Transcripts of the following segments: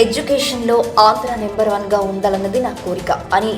ఎడ్యుకేషన్లో ఆంధ్ర నెంబర్ వన్గా ఉండాలన్నది నా కోరిక అని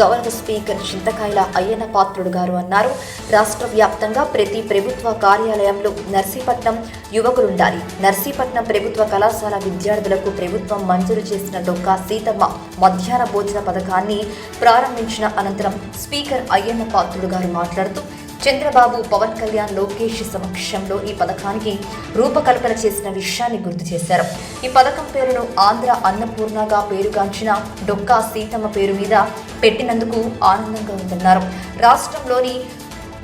గవర్నర్ స్పీకర్ చింతకాయల అయ్యన్న పాత్రుడు గారు అన్నారు. రాష్ట్ర వ్యాప్తంగా ప్రతి ప్రభుత్వ కార్యాలయంలో నర్సీపట్నం యువకులుండాలి. నర్సీపట్నం ప్రభుత్వ కళాశాల విద్యార్థులకు ప్రభుత్వం మంజూరు చేసిన డొక్కా సీతమ్మ మధ్యాహ్న భోజన పథకాన్ని ప్రారంభించిన అనంతరం స్పీకర్ అయ్యన్న పాత్రుడు గారు మాట్లాడుతూ చంద్రబాబు పవన్ కళ్యాణ్ లోకేష్ సమక్షంలో ఈ పథకానికి రూపకల్పన చేసిన విషయాన్ని గుర్తు చేశారు. ఈ పథకం పేరును ఆంధ్ర అన్నపూర్ణగా పేరుగాంచిన డొక్కా సీతమ్మ పేరు మీద పెట్టినందుకు ఆనందంగా ఉందన్నారు. రాష్ట్రంలోని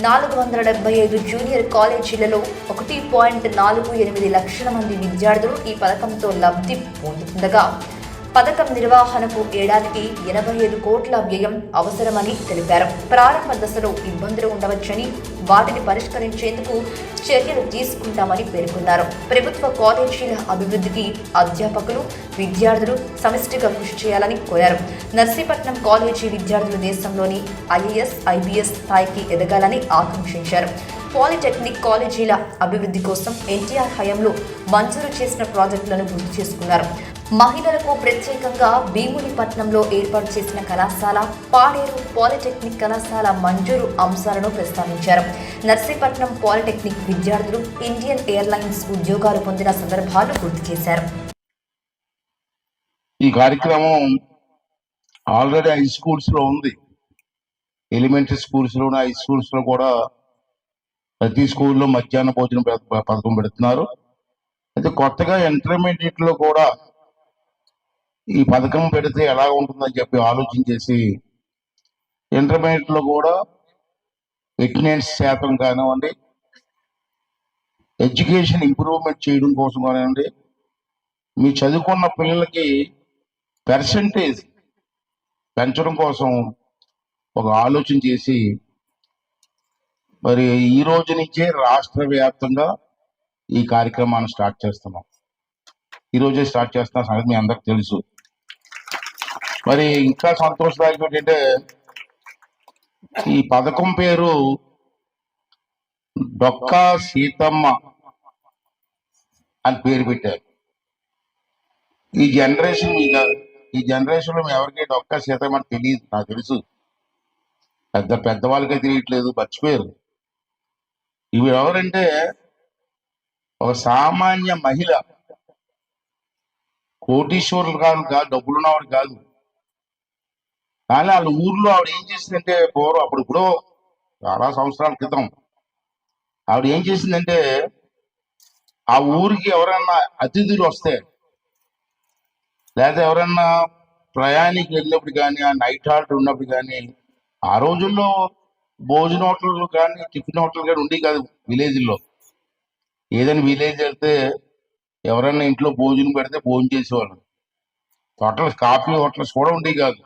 నాలుగు వందల డెబ్బై ఐదు జూనియర్ కాలేజీలలో ఒకటి పాయింట్ నాలుగు ఎనిమిది లక్షల మంది విద్యార్థులు ఈ పథకంతో లబ్ధి పొందుతుండగా పథకం నిర్వహణకు ఏడాదికి ఎనభై ఐదు కోట్ల వ్యయం అవసరమని తెలిపారు. ప్రారంభ దశలో ఇబ్బందులు ఉండవచ్చని వాటిని పరిష్కరించేందుకు చర్యలు తీసుకుంటామని పేర్కొన్నారు. ప్రభుత్వ కాలేజీల అభివృద్ధికి అధ్యాపకులు విద్యార్థులు సమిష్టిగా కృషి చేయాలని కోరారు. నర్సీపట్నం కాలేజీ విద్యార్థులు దేశంలోని ఐఏఎస్ ఐబీఎస్ స్థాయికి ఎదగాలని ఆకాంక్షించారు. పాలిటెక్నిక్ కాలేజీల అభివృద్ధి కోసం ఎన్టీఆర్ హయాంలో మంజూరు చేసిన ప్రాజెక్టులను గుర్తు చేసుకున్నారు. మహిళలకు ప్రత్యేకంగా భీమునిపట్నంలో ఏర్పాటు చేసిన కళాశాల పాడేరు పాలిటెక్నిక్ కళాశాల మంజూరు అంశాలను ప్రస్తావించారు. నర్సీపట్నం పాలిటెక్నిక్ విద్యార్థులు ఇండియన్ ఎయిర్లైన్స్ ఉద్యోగాలు పొందిన సందర్భాలు గుర్తు చేశారు. ఈ కార్యక్రమం ఆల్రెడీ హై స్కూల్స్లో ఉంది. ఎలిమెంటరీ స్కూల్స్లో హై స్కూల్స్లో కూడా ప్రతి స్కూల్లో మధ్యాహ్న భోజనం పథకం పెడుతున్నారు. అయితే కొత్తగా ఇంటర్మీడియట్లో కూడా ఈ పథకం పెడితే ఎలా ఉంటుందని చెప్పి ఆలోచించేసి ఇంటర్మీడియట్లో కూడా ఎగ్నెన్స్ శాతం కానివ్వండి ఎడ్యుకేషన్ ఇంప్రూవ్మెంట్ చేయడం కోసం కానివ్వండి మీ చదువుకున్న పిల్లలకి పర్సంటేజ్ పెంచడం కోసం ఒక ఆలోచన చేసి మరి ఈ రోజు నుంచే రాష్ట్ర వ్యాప్తంగా ఈ కార్యక్రమాన్ని స్టార్ట్ చేస్తున్నాం. ఈరోజే స్టార్ట్ చేస్తున్న సంగతి మీ అందరికి తెలుసు. మరి ఇంకా సంతోషదాయకం ఏంటంటే ఈ పథకం పేరు డొక్కా సీతమ్మ అని పేరు పెట్టారు. ఈ జనరేషన్ మీద ఈ జనరేషన్లో ఎవరికి డొక్కా సీతమ్మ అని తెలియదు నాకు తెలుసు. పెద్ద పెద్దవాళ్ళకే తెలియట్లేదు మర్చిపోయారు. ఇవి ఎవరంటే ఒక సామాన్య మహిళ. కోటీశ్వరులు కాదు కాదు డబ్బులున్నవాడు కాదు. కానీ వాళ్ళ ఊర్లో ఆవిడ ఏం చేసిందంటే పోరు అప్పుడు ఇప్పుడు చాలా సంవత్సరాల క్రితం. ఆవిడ ఏం చేసిందంటే ఆ ఊరికి ఎవరన్నా అతిథులు వస్తే లేదా ఎవరన్నా ప్రయాణికి వెళ్ళినప్పుడు కానీ ఆ నైట్ హాల్ట్ ఉన్నప్పుడు కానీ ఆ రోజుల్లో భోజన హోటళ్ళు కానీ టిఫిన్ హోటల్ కానీ ఉండేవి కాదు విలేజ్లో. ఏదైనా విలేజ్ వెళ్తే ఎవరైనా ఇంట్లో భోజనం పెడితే భోజనం చేసేవాళ్ళు. హోటల్స్ కాఫీ హోటల్స్ కూడా ఉండేవి కాదు.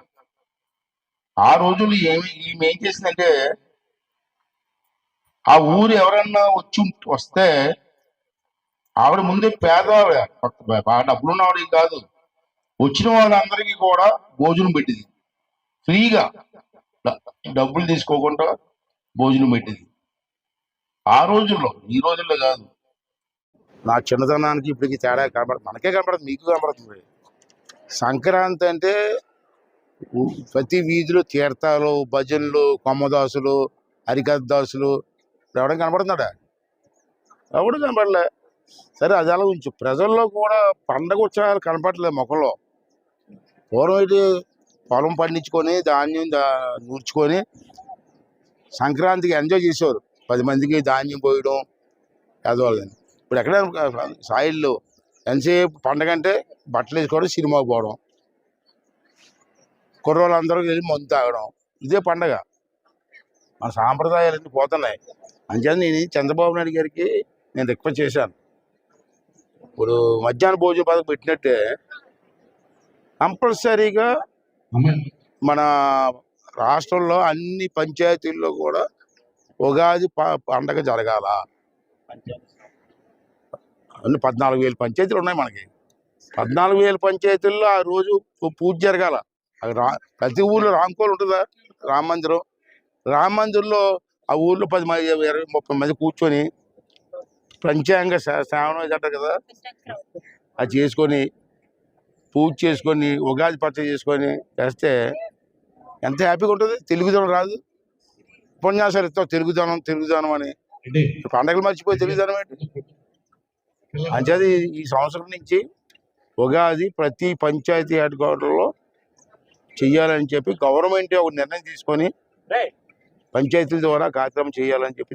ఆ రోజుల్లో ఏమి ఈమె ఏం చేసిందంటే ఆ ఊరు ఎవరన్నా వచ్చి వస్తే ఆవిడ ముందే పేదవాళ్ళ. బాగా డబ్బులు కాదు. వచ్చిన వాళ్ళందరికీ కూడా భోజనం పెట్టింది. ఫ్రీగా. డబ్బులు తీసుకోకుండా భోజనం పెట్టింది. ఆ రోజుల్లో ఈ రోజుల్లో కాదు. నా చిన్నతనానికి ఇప్పటికి తేడా కనబడదు మనకే కనబడదు మీకు కనబడుతుంది సంక్రాంతి అంటే ప్రతి వీధిలో తీర్థాలు భజనలు కొమ్మదాసులు హరికథ దాసులు ఇప్పుడు ఎవడం కనబడుతున్నాడా? ఎవడు కనపడలే సరే అది అలా ఉంచు. ప్రజల్లో కూడా పండగ ఉత్సవాలు కనపడలేదు మొక్కల్లో పూర్వం అయితే పొలం పండించుకొని ధాన్యం దా- నూర్చుకొని సంక్రాంతికి ఎంజాయ్ చేసేవారు. పది మందికి ధాన్యం పోయడం పేదవాళ్ళని ఇప్పుడు ఎక్కడ సాయిల్లో ఎంతసేపు పండగ అంటే బట్టలు వేసుకోవడం సినిమాకి పోవడం. కుర్రోళ్ళందరూ వెళ్ళి మందు తాగడం. ఇదే పండగ. మన సాంప్రదాయాలు ఎందుకు పోతున్నాయి? అంచేది నేను చంద్రబాబు నాయుడు గారికి నేను రిక్వెస్ట్ చేశాను. ఇప్పుడు మధ్యాహ్న భోజన పథకం పెట్టినట్టే కంపల్సరీగా మన రాష్ట్రంలో అన్ని పంచాయతీల్లో కూడా ఉగాది ప- పండగ జరగాల. అన్ని పద్నాలుగు వేల పంచాయతీలు ఉన్నాయి మనకి. పద్నాలుగు వేల పంచాయతీల్లో ఆ రోజు పూ- పూజ జరగాల. అది రా ప్రతి ఊర్లో రామకోలు ఉంటుందా? రామ మందిరం. రామ మందిరంలో ఆ ఊర్లో పది మంది ఇరవై ముప్పై మంది కూర్చొని పంచాంగ శ్రావణం అంటారు కదా? అది చేసుకొని పూజ చేసుకొని ఉగాది పచ్చడి చేసుకొని చేస్తే ఎంత హ్యాపీగా ఉంటుంది? తెలుగుదనం రాదు. ఉపన్యాసాలు ఇస్తావు తెలుగుదనం తెలుగుదనం అని. పండగలు మర్చిపోయి తెలుగుదనం ఏంటి? అంచేది ఈ సంవత్సరం నుంచి ఉగాది ప్రతి పంచాయతీ హెడ్ క్వార్టర్లో చెయ్యాలని చెప్పి గవర్నమెంట్ ఒక నిర్ణయం తీసుకొని పంచాయతీల ద్వారా కార్యక్రమం చేయాలని చెప్పి